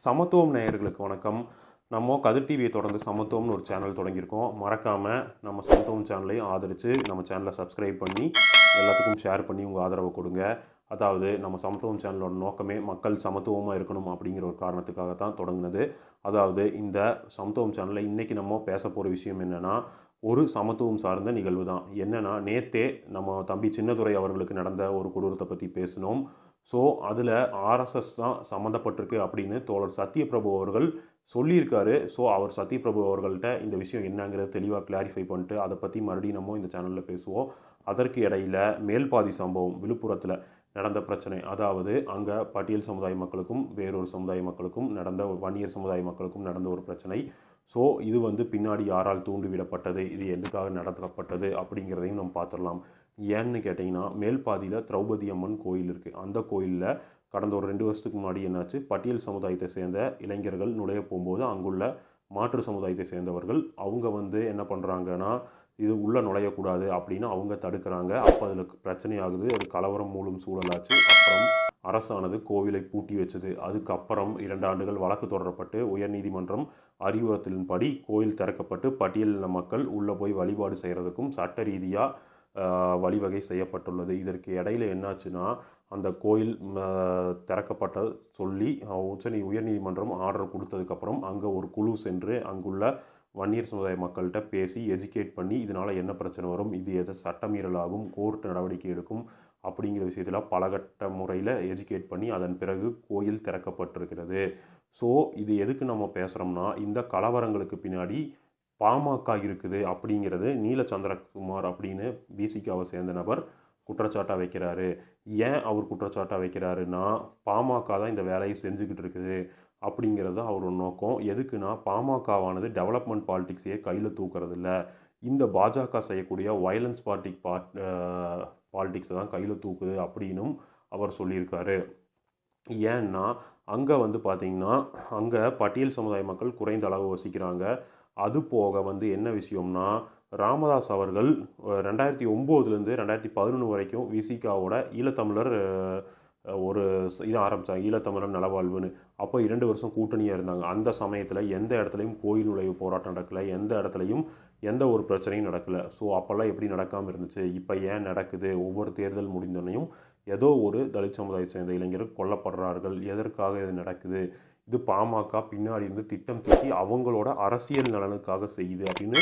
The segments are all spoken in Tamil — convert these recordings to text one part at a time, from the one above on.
சமத்துவம் நேயர்களுக்கு வணக்கம். நம்ம கதிர் டிவியை தொடர்ந்து சமத்துவம்னு ஒரு சேனல் தொடங்கியிருக்கோம். மறக்காமல் நம்ம சமத்துவம் சேனலையும் ஆதரித்து நம்ம சேனலை சப்ஸ்கிரைப் பண்ணி எல்லாத்துக்கும் ஷேர் பண்ணி உங்கள் ஆதரவை கொடுங்க. அதாவது நம்ம சமத்துவம் சேனலோட நோக்கமே மக்கள் சமத்துவமாக இருக்கணும் அப்படிங்கிற ஒரு காரணத்துக்காக தான் தொடங்கினது. அதாவது இந்த சமத்துவம் சேனலில் இன்றைக்கி நம்ம பேச போகிற விஷயம் என்னென்னா ஒரு சமத்துவம் சார்ந்த நிகழ்வு தான் என்னென்னா நேத்தே நம்ம தம்பி சின்னதுரை அவர்களுக்கு நடந்த ஒரு கொடூரத்தை பற்றி பேசினோம். ஸோ அதில் ஆர்எஸ்எஸ் தான் சம்மந்தப்பட்டிருக்கு அப்படின்னு தோழர் சத்யபிரபு அவர்கள் சொல்லியிருக்காரு. ஸோ அவர் சத்யபிரபு அவர்கள்ட்ட இந்த விஷயம் என்னங்கிறத தெளிவாக கிளாரிஃபை பண்ணிட்டு அதை பற்றி மறுபடியும் நம்ம இந்த சேனலில் பேசுவோம். அதற்கு இடையில் மேல்பாதி சம்பவம் விழுப்புரத்தில் நடந்த பிரச்சனை. அதாவது அங்கே பட்டியல் சமுதாய மக்களுக்கும் வேறொரு சமுதாய மக்களுக்கும் நடந்த வன்னியர் சமுதாய மக்களுக்கும் நடந்த ஒரு பிரச்சனை. ஸோ இது வந்து பின்னாடி யாரால் தூண்டிவிடப்பட்டது? இது எதுக்காக நடத்தப்பட்டது? அப்படிங்கிறதையும் நம்ம பார்த்துடலாம். ஏன்னு கேட்டிங்கன்னா மேல் பாதியில் திரௌபதி அம்மன் கோயில் இருக்குது அந்த கோயிலில் கடந்த ஒரு ரெண்டு வருஷத்துக்கு முன்னாடி என்னாச்சு? பட்டியல் சமுதாயத்தை சேர்ந்த இளைஞர்கள் நுழைய போகும்போது அங்குள்ள மாற்று சமுதாயத்தை சேர்ந்தவர்கள் அவங்க வந்து என்ன பண்ணுறாங்கன்னா இது உள்ளே நுழையக்கூடாது அப்படின்னு அவங்க தடுக்கிறாங்க. அப்போ அதில் பிரச்சனையாகுது. அது கலவரம் மூலம் சூழலாச்சு. அப்புறம் அரசானது கோவிலை பூட்டி வச்சது. அதுக்கப்புறம் இரண்டு ஆண்டுகள் வழக்கு தொடரப்பட்டு உயர்நீதிமன்றம் அறிவுறுத்தலின்படி கோயில் திறக்கப்பட்டு பட்டியலின மக்கள் உள்ளே போய் வழிபாடு செய்கிறதுக்கும் சட்ட ரீதியாக வழிவகை செய்யப்பட்டுள்ளது. இதற்கு இடையில என்னாச்சுன்னா அந்த கோயில் திறக்கப்பட்ட சொல்லி உச்சநீ உயர்நீதிமன்றம் ஆர்டர் கொடுத்ததுக்கப்புறம் அங்கே ஒரு குழு சென்று அங்குள்ள வன்னியர் சமுதாய மக்கள்கிட்ட பேசி எஜுகேட் பண்ணி இதனால் என்ன பிரச்சனை வரும் இது எது சட்டமீறலாகும் கோர்ட் நடவடிக்கை எடுக்கும் அப்படிங்கிற விஷயத்தில் பலகட்ட முறையில் எஜுகேட் பண்ணி அதன் பிறகு கோயில் திறக்கப்பட்டிருக்கிறது. ஸோ இது எதுக்கு நம்ம பேசுகிறோம்னா இந்த கலவரங்களுக்கு பின்னாடி பாமக இருக்குது அப்படிங்கிறது நீலச்சந்திரகுமார் அப்படின்னு பிசிகாவை சேர்ந்த நபர் குற்றச்சாட்டாக வைக்கிறாரு. ஏன் அவர் குற்றச்சாட்டாக வைக்கிறாருன்னா பாமக தான் இந்த வேலையை செஞ்சுக்கிட்டு இருக்குது அப்படிங்கிறது தான் அவரோட நோக்கம். எதுக்குன்னா பாமகவானது டெவலப்மெண்ட் பாலிடிக்ஸையே கையில் தூக்குறது இல்லை இந்த பாஜக செய்யக்கூடிய வயலன்ஸ் பார்ட்டி பார்ட் பாலிடிக்ஸை தான் கையில் தூக்குது அப்படின்னும் அவர் சொல்லியிருக்காரு. ஏன்னா அங்கே வந்து பார்த்திங்கன்னா அங்கே பட்டியல் சமுதாய மக்கள் குறைந்த அளவு வசிக்கிறாங்க. அது போக வந்து என்ன விஷயம்னா ராமதாஸ் அவர்கள் ரெண்டாயிரத்தி ஒம்போதுலேருந்து ரெண்டாயிரத்தி பதினொன்று வரைக்கும் விசிகாவோட ஈழத்தமிழர் ஒரு இது ஆரம்பித்தாங்க ஈழத்தமிழர் நலவாழ்வுன்னு. அப்போ இரண்டு வருஷம் கூட்டணியாக இருந்தாங்க. அந்த சமயத்தில் எந்த இடத்துலையும் கோயில் நுழைவு போராட்டம் நடக்கலை. எந்த இடத்துலையும் எந்த ஒரு பிரச்சனையும் நடக்கலை. ஸோ அப்போல்லாம் எப்படி நடக்காமல் இருந்துச்சு? இப்போ ஏன் நடக்குது? ஒவ்வொரு தேர்தல் முடிந்தோடனையும் ஏதோ ஒரு தலித் சமுதாயத்தை சேர்ந்த இளைஞர்கள் கொல்லப்படுறார்கள். எதற்காக இது நடக்குது? இது பாமக பின்னாடி இருந்து திட்டம் தீட்டி அவங்களோட அரசியல் நலனுக்காக செய்யுது அப்படின்னு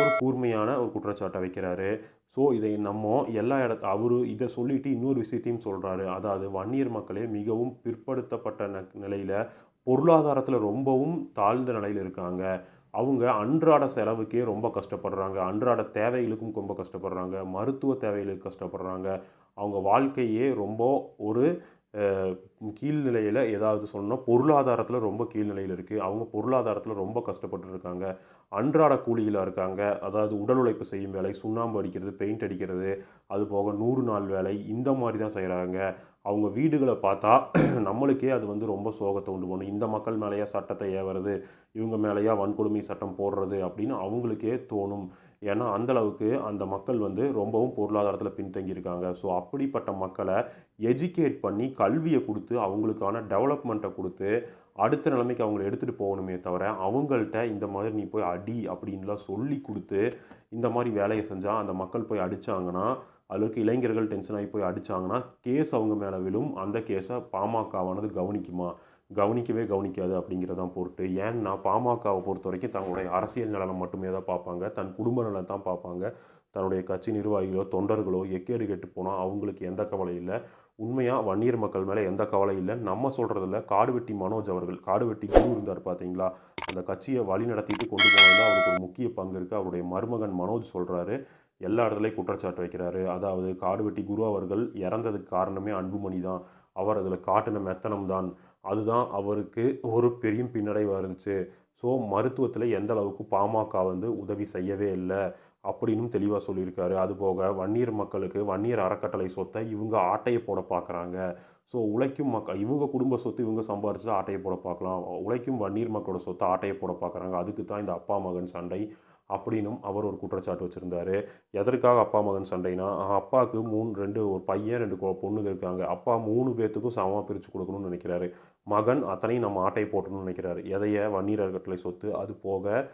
ஒரு கூர்மையான ஒரு குற்றச்சாட்டை வைக்கிறாரு. ஸோ இதை நம்ம எல்லா இடத்த அவர் இதை சொல்லிட்டு இன்னொரு விஷயத்தையும் சொல்கிறாரு அதாவது வன்னியர் மக்களே மிகவும் பிற்படுத்தப்பட்ட நிலையில் பொருளாதாரத்தில் ரொம்பவும் தாழ்ந்த நிலையில் இருக்காங்க. அவங்க அன்றாட செலவுக்கே ரொம்ப கஷ்டப்படுறாங்க. அன்றாட தேவைகளுக்கும் ரொம்ப கஷ்டப்படுறாங்க. மருத்துவ தேவைகளுக்கு கஷ்டப்படுறாங்க. அவங்க வாழ்க்கையே ரொம்ப ஒரு கீழ்நிலையில் ஏதாவது சொன்னால் பொருளாதாரத்தில் ரொம்ப கீழ்நிலையில் இருக்குது அவங்க பொருளாதாரத்தில் ரொம்ப கஷ்டப்பட்டு இருக்காங்க அன்றாட கூலியில் இருக்காங்க. அதாவது உடல் உழைப்பு செய்யும் வேலை சுண்ணாம்பு அடிக்கிறது பெயிண்ட் அடிக்கிறது அது போக நூறு நாள் வேலை இந்த மாதிரி தான் செய்கிறாங்க அவங்க வீடுகளை பார்த்தா நம்மளுக்கே அது வந்து ரொம்ப சோகத்தை உண்டு பண்ணும். இந்த மக்கள் மேலேயா சட்டத்தை ஏவுறது இவங்க மேலேயா வன்கொடுமை சட்டம் போடுறது அப்படின்னு அவங்களுக்கே தோணும். ஏன்னா அந்தளவுக்கு அந்த மக்கள் வந்து ரொம்பவும் பொருளாதாரத்தில் பின்தங்கியிருக்காங்க. ஸோ அப்படிப்பட்ட மக்களை எஜுகேட் பண்ணி கல்வியை கொடுத்து அவங்களுக்கான டெவலப்மெண்ட்டை கொடுத்து அடுத்த நிலைமைக்கு அவங்கள எடுத்துகிட்டு போகணுமே தவிர அவங்கள்ட்ட இந்த மாதிரி நீ போய் அடி அப்படின்லாம் சொல்லி கொடுத்து இந்த மாதிரி வேலையை செஞ்சால் அந்த மக்கள் போய் அடித்தாங்கன்னா அதுக்கு இளைஞர்கள் டென்ஷன் ஆகி போய் அடித்தாங்கன்னா கேஸ் அவங்க மேலே விழும். அந்த கேஸை பாமகவானது கவனிக்குமா? கவனிக்கவே கவனிக்காது அப்படிங்கிறதான் பொருட்டு. ஏன்னா பாமகவை பொறுத்த வரைக்கும் தங்களுடைய அரசியல் நலனம் மட்டுமே தான் பார்ப்பாங்க. தன் குடும்ப நலன் தான் பார்ப்பாங்க. தன்னுடைய கட்சி நிர்வாகிகளோ தொண்டர்களோ எக்கேடு கெட்டு போனால் அவங்களுக்கு எந்த கவலை இல்லை. உண்மையாக வன்னியர் மக்கள் மேலே எந்த கவலை இல்லை. நம்ம சொல்கிறதில்ல காடுவெட்டி மனோஜ் அவர்கள் காடுவெட்டி குரு இருந்தார் பார்த்தீங்களா அந்த கட்சியை வழி நடத்திட்டு கொண்டு போனதில் அவருக்கு ஒரு முக்கிய பங்கு இருக்குது அவருடைய மருமகன் மனோஜ் சொல்கிறாரு எல்லா இடத்துலையும் குற்றச்சாட்டு வைக்கிறாரு. அதாவது காடுவெட்டி குரு அவர்கள் இறந்ததுக்கு காரணமே அன்புமணி தான். அவர் அதில் காட்டின மெத்தனம் தான் அதுதான் அவருக்கு ஒரு பெரிய பின்னடைவாக இருந்துச்சு. ஸோ மருத்துவத்தில் எந்த அளவுக்கு பாமக வந்து உதவி செய்யவே இல்லை அப்படின்னும் தெளிவாக சொல்லியிருக்காரு. அதுபோக வன்னியர் மக்களுக்கு வன்னியர் அறக்கட்டளை சொத்தை இவங்க ஆட்டையை போட பார்க்குறாங்க ஸோ உழைக்கும் மக்கள் இவங்க குடும்ப சொத்து இவங்க சம்பாரிச்சு ஆட்டையை போட பார்க்கலாம் உழைக்கும் வன்னியர் மக்களோட சொத்தை ஆட்டையை போட பார்க்குறாங்க அதுக்கு தான் இந்த அப்பா மகன் சண்டை. அப்படின்னும் அவர் ஒரு குற்றச்சாட்டு வச்சுருந்தாரு. எதற்காக அப்பா மகன் சண்டைனா அப்பாவுக்கு மூணு ரெண்டு ஒரு பையன் ரெண்டு பொண்ணுங்க இருக்காங்க. அப்பா மூணு பேர்த்துக்கும் சமமாக பிரித்து கொடுக்கணும்னு நினைக்கிறாரு. மகன் அத்தனையும் நம்ம ஆட்டை போட்டணும்னு நினைக்கிறாரு. எதைய வன்னீர் அறக்கட்டளை சொத்து அது போக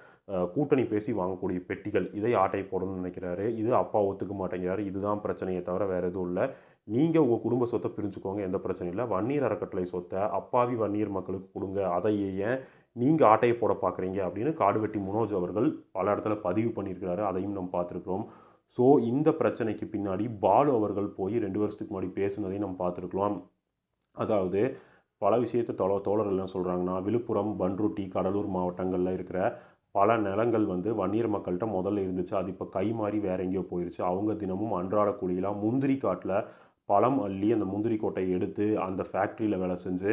கூட்டணி பேசி வாங்கக்கூடிய பெட்டிகள் இதை ஆட்டை போடணும்னு நினைக்கிறாரு. இது அப்பா ஒத்துக்க மாட்டேங்கிறாரு. இதுதான் பிரச்சனையை தவிர வேறு எதுவும் இல்லை. நீங்கள் உங்கள் குடும்ப சொத்தை பிரிஞ்சுக்கோங்க எந்த பிரச்சனையும் இல்லை. வன்னீர் அறக்கட்டளை சொத்தை அப்பாவி வன்னீர் மக்களுக்கு கொடுங்க. அதை ஏன் நீங்கள் ஆட்டையை போட பார்க்குறீங்க அப்படின்னு காடுவெட்டி மனோஜ் அவர்கள் பல இடத்துல பதிவு பண்ணியிருக்கிறாரு. அதையும் நம்ம பார்த்துருக்குறோம். ஸோ இந்த பிரச்சனைக்கு பின்னாடி பாலு அவர்கள் போய் ரெண்டு வருஷத்துக்கு முன்னாடி பேசுனதையும் நம்ம பார்த்துருக்கலாம் அதாவது பல விஷயத்தை தோழ தோழர்கள் என்ன சொல்கிறாங்கன்னா விழுப்புரம் பன்ருட்டி கடலூர் மாவட்டங்களில் இருக்கிற பல நிலங்கள் வந்து வன்னியர் மக்கள்கிட்ட முதல்ல இருந்துச்சு. அது இப்போ கை மாறி வேற எங்கேயோ போயிடுச்சு அவங்க தினமும் அன்றாட கூலியெல்லாம் முந்திரி காட்டில் பழம் அள்ளி அந்த முந்திரி கொட்டையை எடுத்து அந்த ஃபேக்ட்ரியில் வேலை செஞ்சு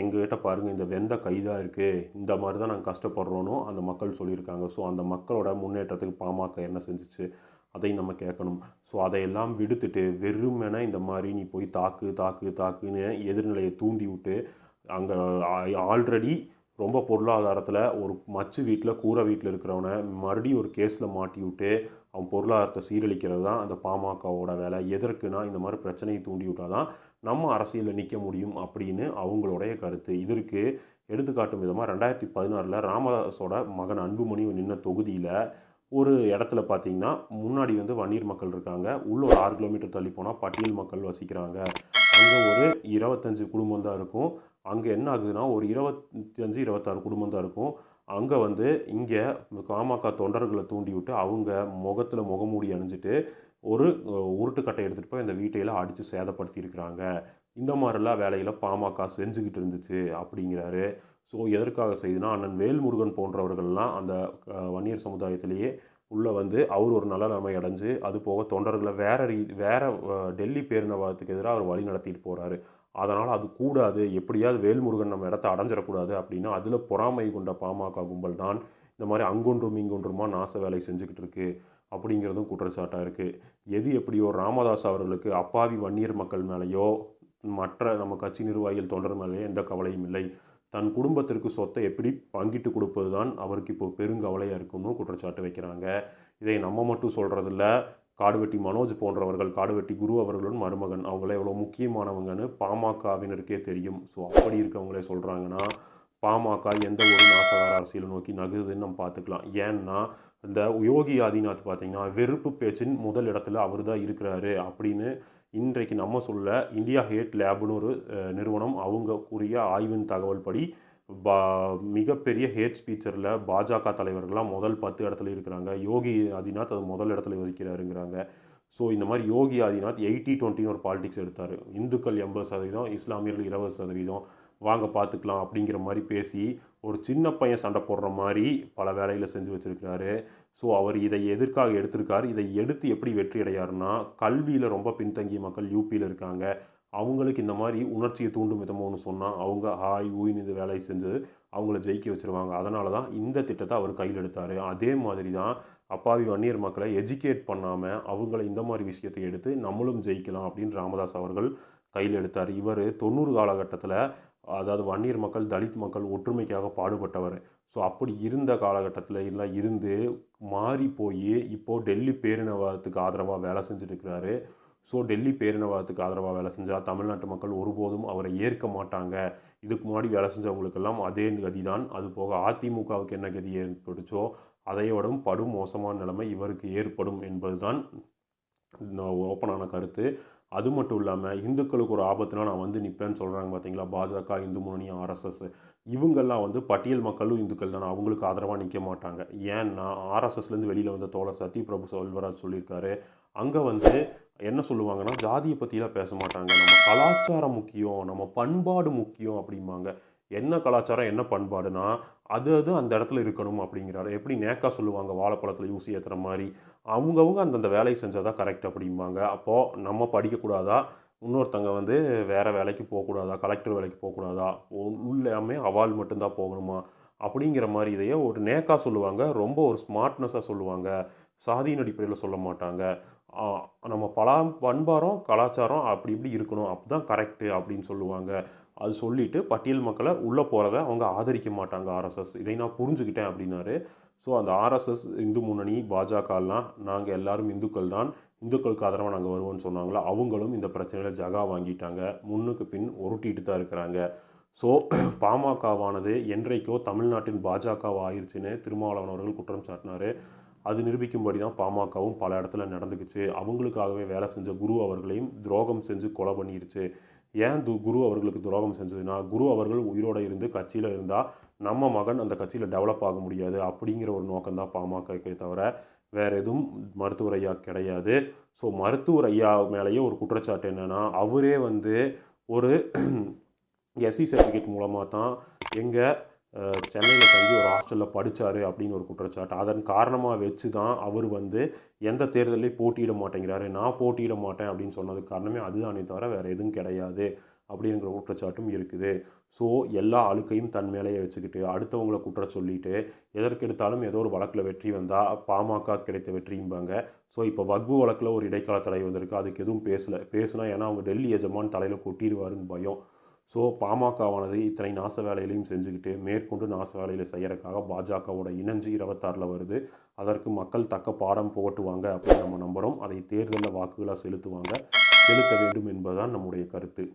எங்ககிட்ட பாருங்கள் இந்த வெந்த கைதாக இருக்குது இந்த மாதிரி தான் நாங்கள் கஷ்டப்படுறோன்னு அந்த மக்கள் சொல்லியிருக்காங்க. ஸோ அந்த மக்களோட முன்னேற்றத்துக்கு பாமக என்ன செஞ்சிச்சு? அதை நம்ம கேட்கணும். ஸோ அதையெல்லாம் விடுத்துட்டு வெறுமென இந்த மாதிரி நீ போய் தாக்கு தாக்கு தாக்குன்னு எதிர்நிலையை தூண்டி விட்டு அங்கே ஆல்ரெடி ரொம்ப பொருளாதாரத்தில் ஒரு மச்சு வீட்டில் கூரை வீட்டில் இருக்கிறவனை மறுபடியும் ஒரு கேஸில் மாட்டி விட்டு அவன் பொருளாதாரத்தை சீரழிக்கிறது தான் அந்த பாமகவோட வேலை. எதற்குனா இந்த மாதிரி பிரச்சனையை தூண்டி விட்டால் தான் நம்ம அரசியலில் நிற்க முடியும் அப்படின்னு அவங்களுடைய கருத்து. இதற்கு எடுத்துக்காட்டும் விதமாக ரெண்டாயிரத்தி பதினாறில் ராமதாஸோட மகன் அன்புமணி நின்ன தொகுதியில் ஒரு இடத்துல பார்த்தீங்கன்னா முன்னாடி வந்து வன்னீர் மக்கள் இருக்காங்க. உள்ள ஒரு ஆறு கிலோமீட்டர் தள்ளி போனால் பட்டியல் மக்கள் வசிக்கிறாங்க. அங்கே ஒரு இருபத்தஞ்சு குடும்பம் தான் இருக்கும். அங்கே என்ன ஆகுதுன்னா ஒரு இருபத்தஞ்சு இருபத்தாறு குடும்பம் தான் இருக்கும். அங்கே வந்து இங்கே பாமக தொண்டர்களை தூண்டி விட்டு அவங்க முகத்தில் முகமூடி அணிஞ்சிட்டு ஒரு உருட்டுக்கட்டை எடுத்துகிட்டு போய் இந்த வீட்டையெல்லாம் அடித்து சேதப்படுத்தியிருக்கிறாங்க இந்த மாதிரிலாம் வேலையில் பாமக செஞ்சுக்கிட்டு இருந்துச்சு அப்படிங்கிறாரு. ஸோ எதற்காக செய்யுதுன்னா அண்ணன் வேல்முருகன் போன்றவர்கள்லாம் அந்த வன்னியர் சமுதாயத்திலேயே உள்ளே வந்து அவர் ஒரு நல்ல நிலைமை அடைஞ்சு அது போக தொண்டர்களை வேற ரீ வேறு டெல்லி பேரினவாதத்துக்கு எதிராக அவர் வழி நடத்திட்டு போகிறாரு அதனால் அது கூடாது. எப்படியாவது வேல்முருகன் நம்ம இடத்த அடைஞ்சிடக்கூடாது அப்படின்னா அதில் பொறாமை கொண்ட பாமக கும்பல் தான் இந்த மாதிரி அங்கொன்றும் இங்கொன்றுமா நாச வேலை செஞ்சுக்கிட்டு இருக்கு அப்படிங்கிறதும் குற்றச்சாட்டாக இருக்குது எது எப்படியோ ராமதாஸ் அவர்களுக்கு அப்பாவி வன்னியர் மக்கள் மேலேயோ மற்ற நம்ம கட்சி நிர்வாகிகள் தொண்டர் மேலேயோ எந்த கவலையும் இல்லை. தன் குடும்பத்திற்கு சொத்தை எப்படி பங்கிட்டு கொடுப்பது தான் அவருக்கு இப்போ பெருங்கவலையாக இருக்கும்னு குற்றச்சாட்டு வைக்கிறாங்க. இதை நம்ம மட்டும் சொல்கிறதில்ல காடுவெட்டி மனோஜ் போன்றவர்கள் காடுவெட்டி குரு அவர்களுடன் மருமகன். அவங்கள எவ்வளோ முக்கியமானவங்கன்னு பாமகவினருக்கே தெரியும். ஸோ அப்படி இருக்கவங்களே சொல்கிறாங்கன்னா பாமக எந்த ஒரு நாசகார அரசியலை நோக்கி நகருதுன்னு நம்ம பார்த்துக்கலாம். ஏன்னா இந்த யோகி ஆதிநாத் பார்த்தீங்கன்னா வெறுப்பு பேச்சின் முதல் இடத்துல அவர் தான் இருக்கிறாரு அப்படின்னு இன்றைக்கு நம்ம சொல்ல இந்தியா ஹேட் லேப்னு ஒரு நிறுவனம் அவங்க கூறிய ஆய்வின் தகவல் படி பா மிகப்பெரிய ஹேட் ஸ்பீச்சரில் பாஜக தலைவர்கள்லாம் முதல் பத்து இடத்துல இருக்கிறாங்க. யோகி ஆதிநாத் அது முதல் இடத்துல வசிக்கிறாருங்கிறாங்க. ஸோ இந்த மாதிரி யோகி ஆதிநாத் எயிட்டி டுவெண்ட்டின்னு ஒரு பாலிடிக்ஸ் எடுத்தார். இந்துக்கள் எண்பது சதவீதம் இஸ்லாமியர்கள் இருபது சதவீதம். வாங்க பார்த்துக்கலாம் அப்படிங்கிற மாதிரி பேசி ஒரு சின்ன பையன் சண்டை போடுற மாதிரி பல வேலையில் செஞ்சு வச்சுருக்கிறாரு. ஸோ அவர் இதை எதற்காக எடுத்திருக்காரு? இதை எடுத்து எப்படி வெற்றி அடையாருன்னா கல்வியில் ரொம்ப பின்தங்கிய மக்கள் யூபியில் இருக்காங்க. அவங்களுக்கு இந்த மாதிரி உணர்ச்சியை தூண்டும் விதமாக ஒன்று சொன்னால் அவங்க ஹாய் ஊயின் இந்த வேலையை செஞ்சு அவங்கள ஜெயிக்க வச்சுருவாங்க. அதனால தான் இந்த திட்டத்தை அவர் கையில் எடுத்தார். அதே மாதிரி தான் அப்பாவி வன்னியர் மக்களை எஜுகேட் பண்ணாமல் அவங்கள இந்த மாதிரி விஷயத்தை எடுத்து நம்மளும் ஜெயிக்கலாம் அப்படின்னு ராமதாஸ் அவர்கள் கையில் எடுத்தார். இவர் தொண்ணூறு காலகட்டத்தில் அதாவது வன்னியர் மக்கள் தலித் மக்கள் ஒற்றுமைக்காக பாடுபட்டவர். ஸோ அப்படி இருந்த காலகட்டத்தில் எல்லாம் இருந்து மாறி போய் இப்போது டெல்லி பேரினவாதத்துக்கு ஆதரவாக வேலை செஞ்சுட்டு இருக்கிறாரு. ஸோ டெல்லி பேரினவாதத்துக்கு ஆதரவாக வேலை செஞ்சால் தமிழ்நாட்டு மக்கள் ஒருபோதும் அவரை ஏற்க மாட்டாங்க. இதுக்கு முன்னாடி வேலை செஞ்சவங்களுக்கெல்லாம் அதே கதி தான் அது போக அதிமுகவுக்கு என்ன கதி ஏற்பட்டுச்சோ அதையோடும் படும் மோசமான நிலைமை இவருக்கு ஏற்படும் என்பதுதான் ஓப்பனான கருத்து. அது மட்டும் இல்லாமல் இந்துக்களுக்கு ஒரு ஆபத்துனா நான் வந்து நிற்பேன்னு சொல்கிறாங்க பார்த்தீங்களா பாஜக இந்து முன்னணி ஆர்எஸ்எஸ் இவங்கெல்லாம் வந்து பட்டியல் மக்களும் இந்துக்கள் தான் அவங்களுக்கு ஆதரவாக நிற்க மாட்டாங்க. ஏன்னா ஆர்எஸ்எஸ்லேருந்து வெளியில் வந்த தோழர் சத்யபிரபு செல்வராஜ் சொல்லியிருக்காரு. அங்கே வந்து என்ன சொல்லுவாங்கன்னா ஜாதியை பற்றிலாம் பேச மாட்டாங்க. நம்ம கலாச்சாரம் முக்கியம் நம்ம பண்பாடு முக்கியம் அப்படிம்பாங்க. என்ன கலாச்சாரம் என்ன பண்பாடுனா அது அது அந்த இடத்துல இருக்கணும் அப்படிங்கிறாரு. எப்படி நேக்கா சொல்லுவாங்க வாழைப்பழத்தில் யூஸ் ஏற்றுற மாதிரி. அவங்கவுங்க அந்தந்த வேலையை செஞ்சால் தான் கரெக்ட் அப்படிம்பாங்க. அப்போது நம்ம படிக்கக்கூடாதா? இன்னொருத்தங்க வந்து வேறு வேலைக்கு போகக்கூடாதா? கலெக்டர் வேலைக்கு போகக்கூடாதா? உள்ளாமே அவால் மட்டும்தான் போகணுமா? அப்படிங்கிற மாதிரி இதையே ஒரு நேக்கா சொல்லுவாங்க. ரொம்ப ஒரு ஸ்மார்ட்னஸாக சொல்லுவாங்க. சாதியின் அடிப்படையில் சொல்ல மாட்டாங்க. நம்ம பலா பண்பாரம் கலாச்சாரம் அப்படி இப்படி இருக்கணும். அப்படி தான் கரெக்டு அப்படின்னு சொல்லுவாங்க. அது சொல்லிவிட்டு பட்டியல் மக்களை உள்ளே போகிறத அவங்க ஆதரிக்க மாட்டாங்க ஆர்எஸ்எஸ் இதை நான் புரிஞ்சுக்கிட்டேன் அப்படின்னாரு. ஸோ அந்த ஆர்எஸ்எஸ் இந்து முன்னணி பாஜகலாம் நாங்கள் எல்லாரும் இந்துக்கள் தான். இந்துக்களுக்கு ஆதரவாக நாங்கள் வருவோம்னு சொன்னாங்களோ? அவங்களும் இந்த பிரச்சனையில் ஜகா வாங்கிட்டாங்க. முன்னுக்கு பின் உருட்டிட்டு தான் இருக்கிறாங்க. ஸோ பாமகவானது என்றைக்கோ தமிழ்நாட்டின் பாஜகவாக ஆயிடுச்சுன்னு திருமாவளவன் அவர்கள் குற்றம் சாட்டினார். அது நிரூபிக்கும்படி தான் பாமகவும் பல இடத்துல நடந்துக்குச்சு. அவங்களுக்காகவே வேலை செஞ்ச குரு அவர்களையும் துரோகம் செஞ்சு கொலை பண்ணிருச்சு ஏன் து குரு அவர்களுக்கு துரோகம் செஞ்சதுன்னா குரு அவர்கள் உயிரோட இருந்து கட்சியில் இருந்தால் நம்ம மகன் அந்த கட்சியில் டெவலப் ஆக முடியாது அப்படிங்கிற ஒரு நோக்கம்தான் பாமகக்கே தவிர வேறு எதுவும் மருத்துவர் ஐயா கிடையாது. ஸோ மருத்துவர் ஐயா மேலேயே ஒரு குற்றச்சாட்டு என்னென்னா அவரே வந்து ஒரு எஸ்சி சர்டிஃபிகேட் மூலமாக தான் எங்கள் சென்னையில் தங்கி ஒரு ஹாஸ்டலில் படித்தார் அப்படின்னு ஒரு குற்றச்சாட்டு. அதன் காரணமாக வச்சு தான் அவர் வந்து எந்த தேர்தலையும் போட்டியிட மாட்டேங்கிறாரு. நான் போட்டியிட மாட்டேன் அப்படின்னு சொன்னதுக்கு காரணமே அதுதானே தவிர வேறு எதுவும் கிடையாது அப்படிங்கிற குற்றச்சாட்டும் இருக்குது. ஸோ எல்லா அழுக்கையும் தன் மேலேயே வச்சுக்கிட்டு அடுத்தவங்களை குற்ற சொல்லிட்டு எதற்கெடுத்தாலும் ஏதோ ஒரு வழக்கில் வெற்றி வந்தால் பாமக கிடைத்த வெற்றியும்பாங்க. ஸோ இப்போ வக்பு வழக்கில் ஒரு இடைக்கால தடை வந்திருக்கு. அதுக்கு எதுவும் பேசலை. பேசுனா ஏன்னா அவங்க டெல்லி எஜமான் தலையில் கொட்டிடுவாருன்னு பயம். ஸோ பாமகவானது இத்தனை நாச வேலைகளையும் செஞ்சுக்கிட்டு மேற்கொண்டு நாச வேலையில் செய்கிறக்காக பாஜகவோட இணைஞ்சு இருபத்தாறில் வருது. அதற்கு மக்கள் தக்க பாடம் புகட்டுவாங்க அப்படின்னு நம்ம நம்புகிறோம் அதை தேர்தலில் வாக்குகளாக செலுத்துவாங்க. செலுத்த வேண்டும் என்பதுதான் நம்முடைய கருத்து.